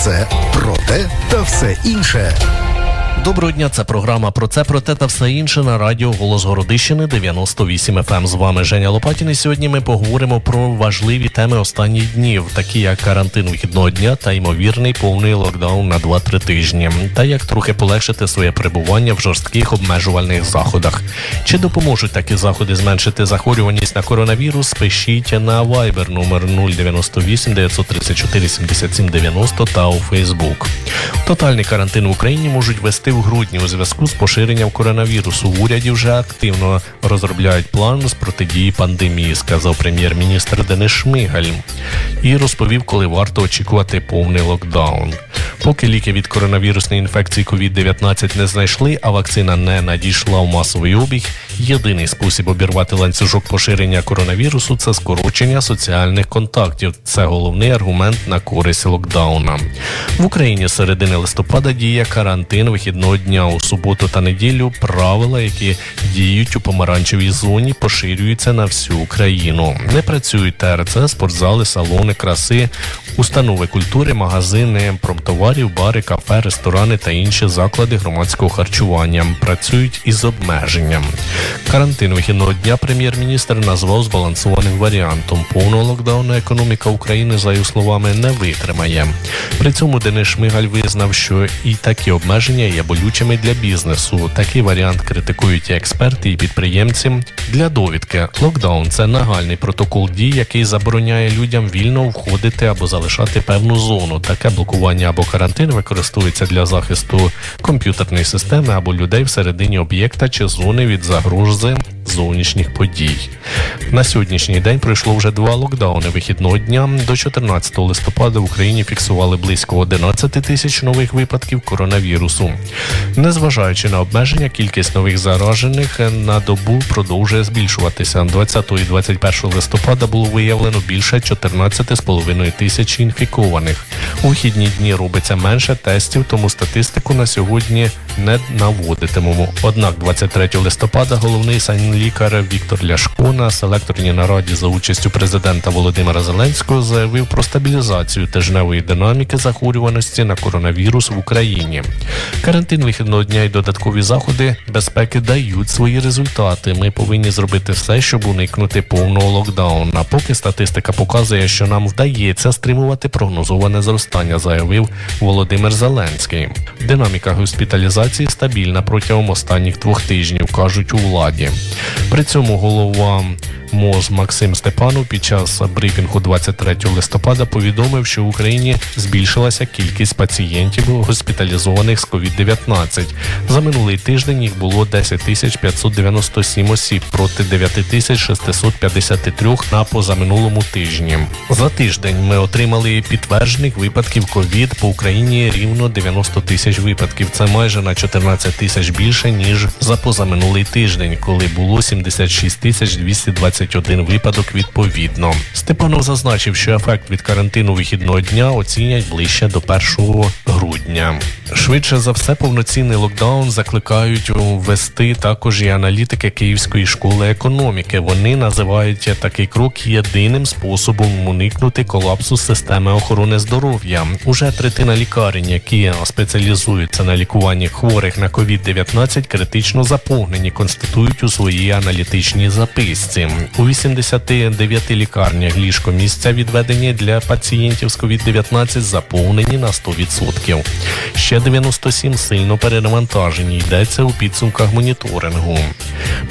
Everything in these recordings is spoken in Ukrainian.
це про те та все інше. Доброго дня, це програма про це, про те та все інше на радіо Голос Городищини 98 FM. З вами Женя Лопатін. І сьогодні ми поговоримо про важливі теми останніх днів, такі як карантин вихідного дня та ймовірний повний локдаун на 2-3 тижні, та як трохи полегшити своє перебування в жорстких обмежувальних заходах. Чи допоможуть такі заходи зменшити захворюваність на коронавірус? Пишіть на Viber номер 098 934 77 90 та у Facebook. Тотальний карантин в Україні можуть вести в грудні у зв'язку з поширенням коронавірусу. В уряді вже активно розробляють план з протидії пандемії, сказав прем'єр-міністр Денис Шмигаль і розповів, коли варто очікувати повний локдаун. Поки ліки від коронавірусної інфекції COVID-19 не знайшли, а вакцина не надійшла в масовий обіг. Єдиний спосіб обірвати ланцюжок поширення коронавірусу це скорочення соціальних контактів. Це головний аргумент на користь локдауна. В Україні середини листопада діє карантин вихідного дня у суботу та неділю. Правила, які діють у помаранчевій зоні, поширюються на всю Україну. Не працюють ТРЦ, спортзали, салони, краси, установи культури, магазини, промтоварів, бари, кафе, ресторани та інші заклади громадського харчування працюють із обмеженням. Карантин вихідного дня прем'єр-міністр назвав збалансованим варіантом. Повного локдауну економіка України, за його словами, не витримає. При цьому Денис Шмигаль визнав, що і такі обмеження є болючими для бізнесу. Такий варіант критикують і експерти, і підприємці. Для довідки локдаун це нагальний протокол дій, який забороняє людям вільно входити або залишати певну зону. Таке блокування або карантин використовується для захисту комп'ютерної системи або людей всередині об'єкта чи зони від загрози зовнішніх подій. На сьогоднішній день пройшло вже два локдауни вихідного дня. До 14 листопада в Україні фіксували близько 11 тисяч нових випадків коронавірусу. Незважаючи на обмеження, кількість нових заражених на добу продовжує збільшуватися. 20 і 21 листопада було виявлено більше 14,5 тисяч інфікованих. У вихідні дні робиться менше тестів, тому статистику на сьогодні не наводитимемо. Однак 23 листопада головний санлікар Віктор Ляшко на селекторній нараді за участю президента Володимира Зеленського заявив про стабілізацію тижневої динаміки захворюваності на коронавірус в Україні. Карантин вихідного дня і додаткові заходи безпеки дають свої результати. Ми повинні зробити все, щоб уникнути повного локдауна. Поки статистика показує, що нам вдається стримувати прогнозоване зростання, заявив Володимир Зеленський. Динаміка госпіталізації стабільна протягом останніх двох тижнів, кажуть у владі. При цьому голова МОЗ Максим Степанов під час брифінгу 23 листопада повідомив, що в Україні збільшилася кількість пацієнтів госпіталізованих з COVID-19. За минулий тиждень їх було 10 тисяч 597 осіб проти 9 тисяч 653 на позаминулому тижні. За тиждень ми отримали підтверджених випадків COVID по Україні рівно 90 тисяч випадків. Це майже на 14 тисяч більше ніж за позаминулий тиждень, коли було 76 тисяч 221 випадок відповідно. Степанов зазначив, що ефект від карантину вихідного дня оцінять ближче до 1 грудня. Швидше за все, повноцінний локдаун закликають ввести також і аналітики Київської школи економіки. Вони називають такий крок єдиним способом уникнути колапсу системи охорони здоров'я. Уже третина лікарень, які спеціалізуються на лікуванні хворих на COVID-19, критично заповнені, констатують у своїй аналітичній записці. У 89 лікарнях ліжко місця відведені для пацієнтів з COVID-19 заповнені на 100%. Ще 97 сильно перенавантажені йдеться у підсумках моніторингу.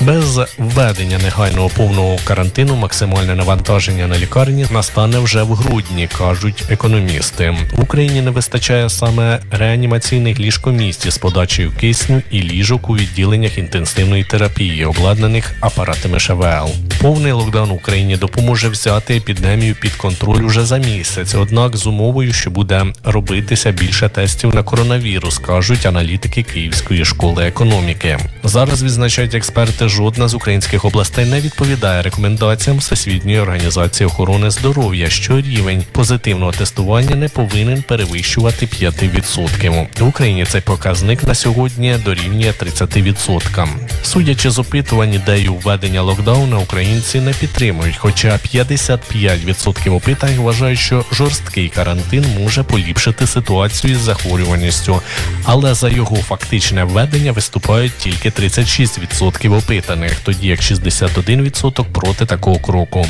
Без введення негайного повного карантину максимальне навантаження на лікарні настане вже в грудні, кажуть економісти. В Україні не вистачає саме реанімаційних ліжкомісць з подачею кисню і ліжок у відділеннях інтенсивної терапії, обладнаних апаратами ШВЛ. Повний локдаун Україні допоможе взяти епідемію під контроль уже за місяць, однак з умовою, що буде робитися більше тестів на коронавірус, кажуть аналітики Київської школи економіки. Зараз відзначають експерти, жодна з українських областей не відповідає рекомендаціям Всесвітньої організації охорони здоров'я, що рівень позитивного тестування не повинен перевищувати 5%. В Україні цей показник на сьогодні дорівнює 30%. Судячи з опитувань ідею введення локдауну, Україна українці не підтримують, хоча 55% опитань вважають, що жорсткий карантин може поліпшити ситуацію із захворюваністю, але за його фактичне введення виступають тільки 36% опитаних, тоді як 61% проти такого кроку.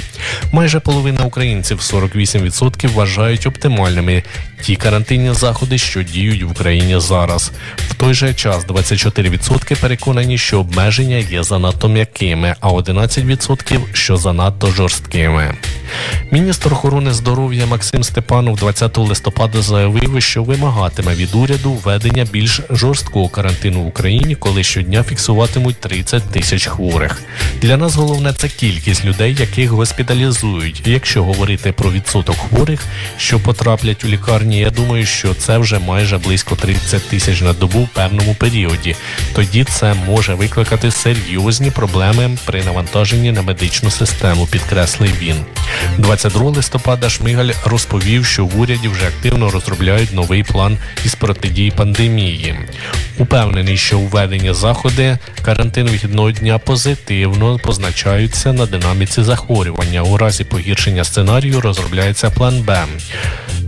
Майже половина українців, 48%, вважають оптимальними ті карантинні заходи, що діють в Україні зараз. В той же час 24% переконані, що обмеження є занадто м'якими, а 11% що занадто жорсткими. Міністр охорони здоров'я Максим Степанов 20 листопада заявив, що вимагатиме від уряду введення більш жорсткого карантину в Україні, коли щодня фіксуватимуть 30 тисяч хворих. Для нас головне це кількість людей, яких госпіталізують. Якщо говорити про відсоток хворих, що потраплять у лікарні, я думаю, що це вже майже близько 30 тисяч на добу в певному періоді. Тоді це може викликати серйозні проблеми при навантаженні на медичну систему, підкреслив він. 22 листопада Шмигаль розповів, що в уряді вже активно розробляють новий план із протидії пандемії. Упевнений, що введення заходи карантин вихідного дня позитивно позначаються на динаміці захворювання. У разі погіршення сценарію розробляється план Б.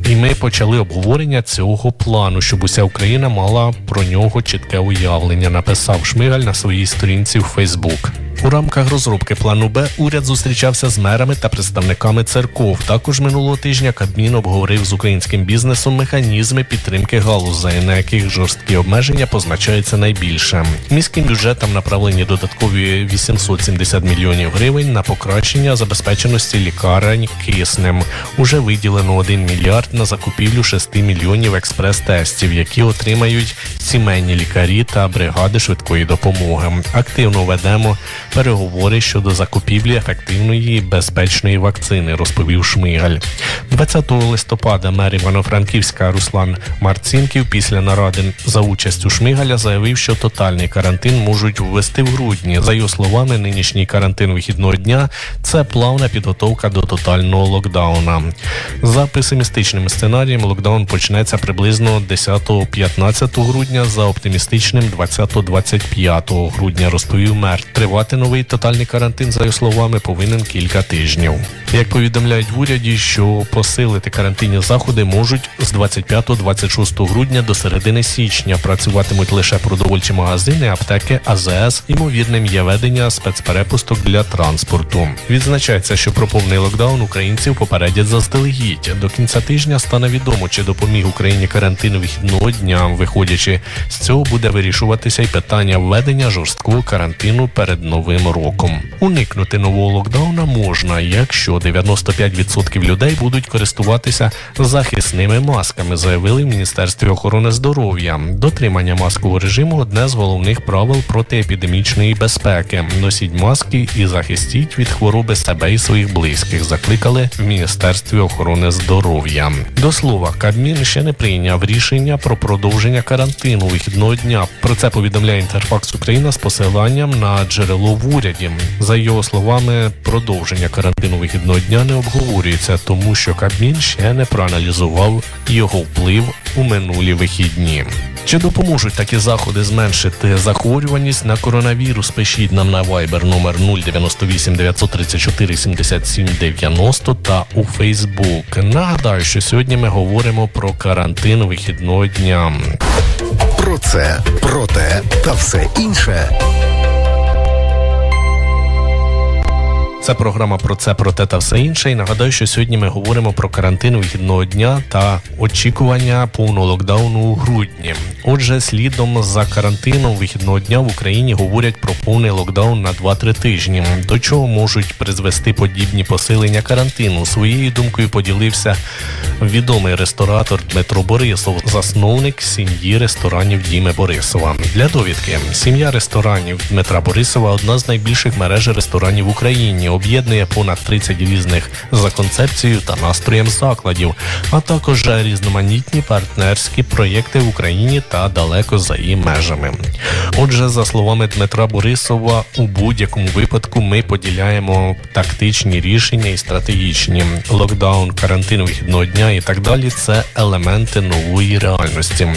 І ми почали обговорення цього плану, щоб уся Україна мала про нього чітке уявлення, написав Шмигаль на своїй сторінці в Фейсбук. У рамках розробки плану Б уряд зустрічався з мерами та представниками церков. Також минулого тижня Кабмін обговорив з українським бізнесом механізми підтримки галузей, на яких жорсткі обмеження позначаються найбільше. Міським бюджетам направлені додаткові 870 мільйонів гривень на покращення забезпеченості лікарень киснем. Уже виділено 1 мільярд на закупівлю 6 мільйонів експрес-тестів, які отримають сімейні лікарі та бригади швидкої допомоги. Активно ведемо переговори щодо закупівлі ефективної і безпечної вакцини, розповів Шмигаль. 20 листопада мер Івано-Франківська Руслан Марцінків після наради за участю Шмигаля заявив, що тотальний карантин можуть ввести в грудні. За його словами, нинішній карантин вихідного дня це плавна підготовка до тотального локдауна. За песимістичним сценарієм, локдаун почнеться приблизно 10-15 грудня, за оптимістичним 20-25 грудня, розповів мер. Тривати новий тотальний карантин, за його словами, повинен кілька тижнів. Як повідомляють в уряді, що посилити карантинні заходи можуть з 25-26 грудня до середини січня. Працюватимуть лише продовольчі магазини, аптеки, АЗС. Ймовірним є ведення спецперепусток для транспорту. Відзначається, що про повний локдаун українців попередять заздалегідь. До кінця тижня стане відомо, чи допоміг Україні карантин вихідного дня. Виходячи з цього, буде вирішуватися й питання введення жорсткого карантину перед новим роком. Уникнути нового локдауна можна, якщо 95% людей будуть користуватися захисними масками, заявили в Міністерстві охорони здоров'я. Дотримання маскового режиму одне з головних правил протиепідемічної безпеки. Носіть маски і захистіть від хвороби себе і своїх близьких. Закликали в Міністерстві охорони здоров'я. До слова, Кабмін ще не прийняв рішення про продовження карантину вихідного дня. Про це повідомляє Інтерфакс Україна з посиланням на джерело в уряді. За його словами, продовження карантину вихідного дня не обговорюється, тому що Кабмін ще не проаналізував його вплив у минулі вихідні. Чи допоможуть такі заходи зменшити захворюваність на коронавірус? Пишіть нам на Viber номер 098 934 77 90 та у Facebook. Нагадаю, що сьогодні ми говоримо про карантин вихідного дня. Про це, про те та все інше. Це програма про це, про те та все інше. І нагадаю, що сьогодні ми говоримо про карантин вихідного дня та очікування повного локдауну у грудні. Отже, слідом за карантином вихідного дня в Україні говорять про повний локдаун на 2-3 тижні. До чого можуть призвести подібні посилення карантину? Своєю думкою поділився відомий ресторатор Дмитро Борисов, засновник сім'ї ресторанів Діми Борисова. Для довідки сім'я ресторанів Дмитра Борисова одна з найбільших мереж ресторанів в Україні об'єднує понад 30 різних за концепцією та настроєм закладів, а також різноманітні партнерські проєкти в Україні та далеко за її межами. Отже, за словами Дмитра Борисова, у будь-якому випадку ми поділяємо тактичні рішення і стратегічні локдаун, карантин вихідного дня і так далі. Це елементи нової реальності,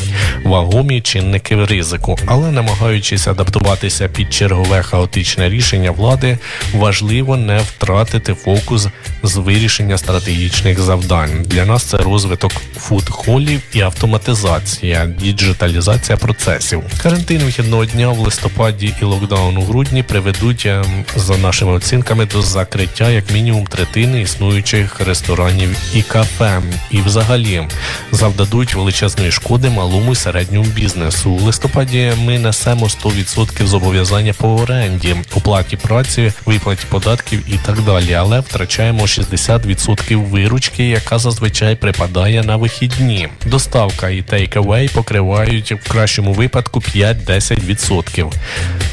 вагомі чинники ризику, але намагаючись адаптуватися під чергове хаотичне рішення влади, важливо не не втратити фокус з вирішення стратегічних завдань. Для нас це розвиток фуд-холів і автоматизація, діджиталізація процесів. Карантин вихідного дня в листопаді і локдаун у грудні приведуть ем, за нашими оцінками до закриття як мінімум третини існуючих ресторанів і кафе, і взагалі завдадуть величезної шкоди малому і середньому бізнесу. У листопаді ми несемо 100% зобов'язання по оренді, оплаті праці, виплаті податків і так далі. Але втрачаємо 60% виручки, яка зазвичай припадає на вихідні. Доставка і take-away покривають в кращому випадку 5-10%.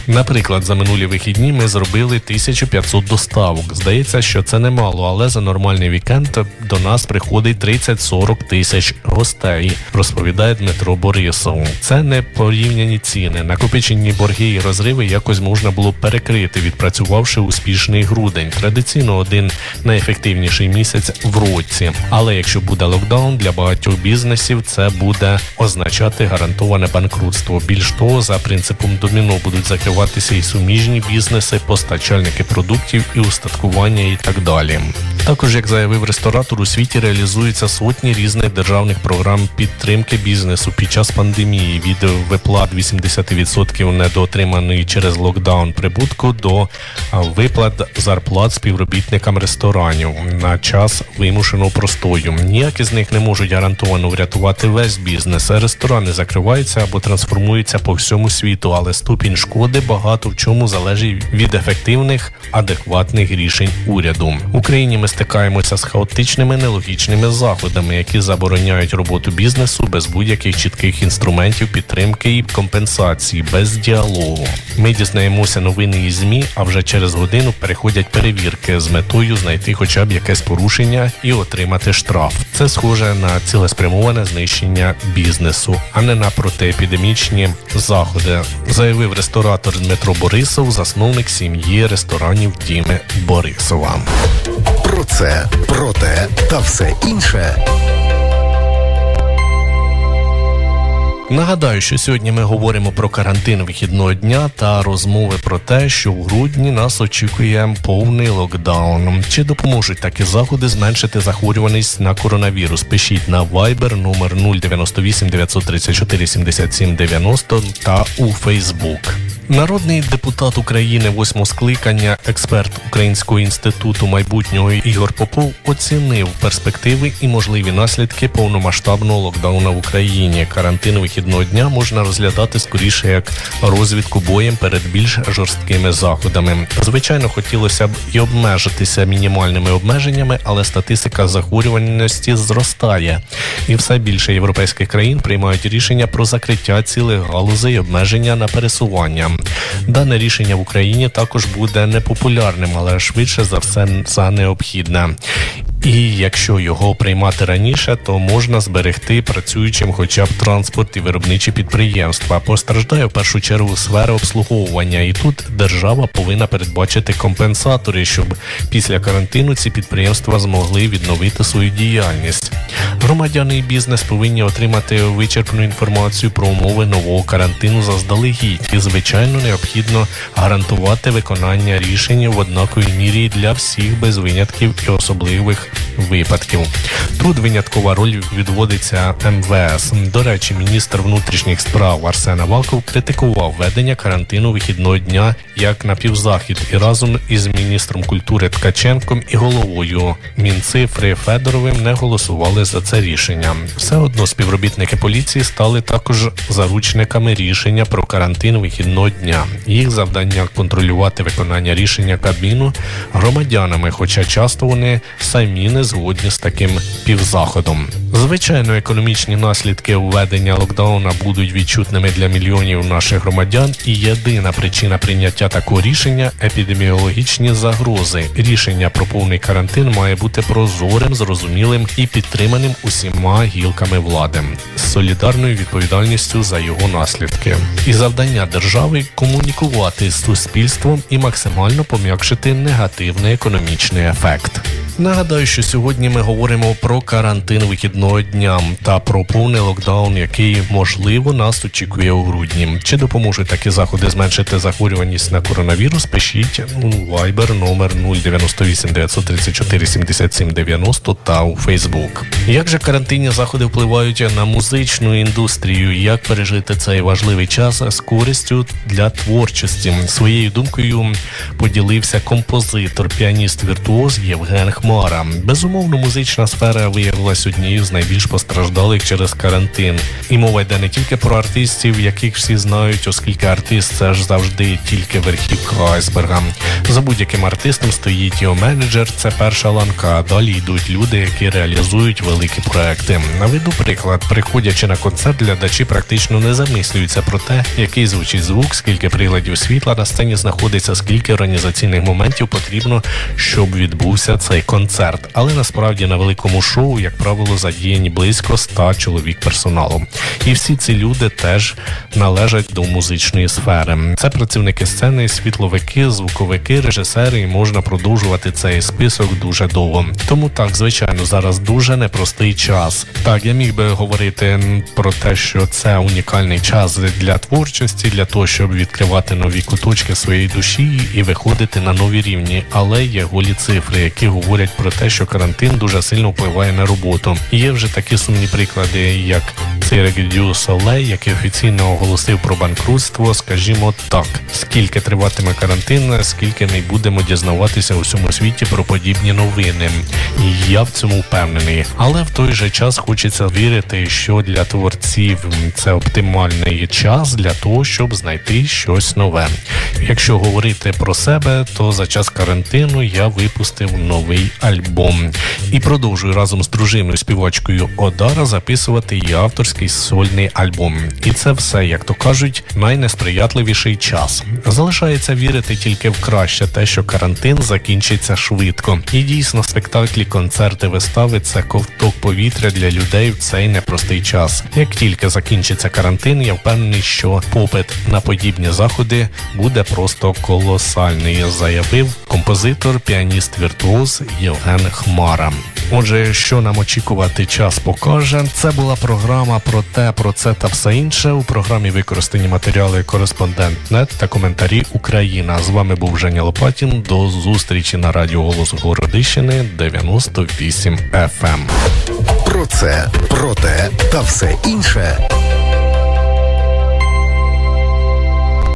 Наприклад, за минулі вихідні ми зробили 1500 доставок. Здається, що це немало, але за нормальний вікенд до нас приходить 30-40 тисяч гостей, розповідає Дмитро Борисов. Це не порівняні ціни. Накопичені борги і розриви якось можна було перекрити, відпрацювавши успішний грудень. Традиційно один найефективніший місяць в році. Але якщо буде локдаун для багатьох бізнесів, це буде означати гарантоване банкрутство. Більш того, за принципом доміно будуть закриватися і суміжні бізнеси, постачальники продуктів і устаткування і так далі. Також, як заявив ресторатор, у світі реалізуються сотні різних державних програм підтримки бізнесу під час пандемії від виплат 80% недоотриманої через локдаун прибутку до виплат зарплат співробітникам ресторанів на час вимушеного простою. Ніякі з них не можуть гарантовано врятувати весь бізнес. Ресторани закриваються або трансформуються по всьому світу, але ступінь шкоди багато в чому залежить від ефективних, адекватних рішень уряду. В Україні ми стикаємося з хаотичними нелогічними заходами, які забороняють роботу бізнесу без будь-яких чітких інструментів підтримки і компенсації, без діалогу. Ми дізнаємося новини із змі, а вже через годину переходять перевірки з метою знайти хоча б якесь порушення і отримати штраф. Це схоже на цілеспрямоване знищення бізнесу, а не на протиепідемічні заходи, заявив ресторатор Дмитро Борисов, засновник сім'ї ресторанів Діми Борисова. Про це, про те та все інше Нагадаю, що сьогодні ми говоримо про карантин вихідного дня та розмови про те, що в грудні нас очікує повний локдаун. Чи допоможуть такі заходи зменшити захворюваність на коронавірус? Пишіть на Viber номер 098 934 77 90 та у Facebook. Народний депутат України восьмого скликання, експерт Українського інституту майбутнього Ігор Попов оцінив перспективи і можливі наслідки повномасштабного локдауна в Україні. Карантин вихідного дня можна розглядати скоріше як розвідку боєм перед більш жорсткими заходами. Звичайно, хотілося б і обмежитися мінімальними обмеженнями, але статистика захворюваності зростає, і все більше європейських країн приймають рішення про закриття цілих галузей і обмеження на пересування. Дане рішення в Україні також буде непопулярним, але швидше за все за необхідне. І якщо його приймати раніше, то можна зберегти працюючим хоча б транспорт і виробничі підприємства. Постраждає в першу чергу сфера обслуговування, і тут держава повинна передбачити компенсатори, щоб після карантину ці підприємства змогли відновити свою діяльність. Громадяни і бізнес повинні отримати вичерпну інформацію про умови нового карантину заздалегідь, і звичайно необхідно гарантувати виконання рішень в однаковій мірі для всіх без винятків і особливих випадків. Тут виняткова роль відводиться МВС. До речі, міністр внутрішніх справ Арсен Аваков критикував введення карантину вихідного дня як напівзахід і разом із міністром культури Ткаченком і головою Мінцифри Федоровим не голосували за це рішення. Все одно співробітники поліції стали також заручниками рішення про карантин вихідного дня. Їх завдання контролювати виконання рішення Кабміну громадянами, хоча часто вони самі не згодні з таким півзаходом. Звичайно, економічні наслідки введення локдауна будуть відчутними для мільйонів наших громадян, і єдина причина прийняття такого рішення епідеміологічні загрози. Рішення про повний карантин має бути прозорим, зрозумілим і підтриманим усіма гілками влади з солідарною відповідальністю за його наслідки. І завдання держави комунікувати з суспільством і максимально пом'якшити негативний економічний ефект. Нагадаю, що сьогодні ми говоримо про карантин вихідного дня та про повний локдаун, який можливо нас очікує у грудні. Чи допоможуть такі заходи зменшити захворюваність на коронавірус? Пишіть у Viber номер 098 934 77 90 та у Facebook. Як же карантинні заходи впливають на музичну індустрію? Як пережити цей важливий час з користю для творчості? Своєю думкою поділився композитор, піаніст віртуоз Євген Хмара. Безумовно, музична сфера виявилась однією з найбільш постраждалих через карантин. І мова йде не тільки про артистів, яких всі знають, оскільки артист це ж завжди тільки верхівка айсберга. За будь-яким артистом стоїть його менеджер, це перша ланка. Далі йдуть люди, які реалізують великі проекти. Наведу приклад, приходячи на концерт, глядачі практично не замислюються про те, який звучить звук, скільки приладів світла на сцені знаходиться, скільки організаційних моментів потрібно, щоб відбувся цей концерт. Але насправді на великому шоу, як правило, задіяні близько 100 чоловік персоналу. І всі ці люди теж належать до музичної сфери. Це працівники сцени, світловики, звуковики, режисери, і можна продовжувати цей список дуже довго. Тому так, звичайно, зараз дуже непростий час. Так, я міг би говорити про те, що це унікальний час для творчості, для того, щоб відкривати нові куточки своєї душі і виходити на нові рівні. Але є голі цифри, які говорять про те, що карантин дуже сильно впливає на роботу. Є вже такі сумні приклади, як цей Регідю Солей, який офіційно оголосив про банкрутство. Скажімо так, скільки триватиме карантин, скільки ми будемо дізнаватися у всьому світі про подібні новини. І я в цьому впевнений. Але в той же час хочеться вірити, що для творців це оптимальний час для того, щоб знайти щось нове. Якщо говорити про себе, то за час карантину я випустив новий альбом і продовжую разом з дружиною співачкою Одара записувати її авторський сольний альбом. І це все, як то кажуть, найнесприятливіший час. Залишається вірити тільки в краще, те, що карантин закінчиться швидко. І дійсно, спектаклі, концерти, вистави це ковток повітря для людей в цей непростий час. Як тільки закінчиться карантин, я впевнений, що попит на подібні заходи буде просто колосальний, заявив композитор, піаніст віртуоз Євген Хмара. Отже, що нам очікувати, час покаже. Це була програма про те, про це та все інше. У програмі використані матеріали Кореспондент.нет та коментарі Україна. З вами був Женя Лопатін. До зустрічі на радіо Голос Городищини 98 FM. Про це, про те та все інше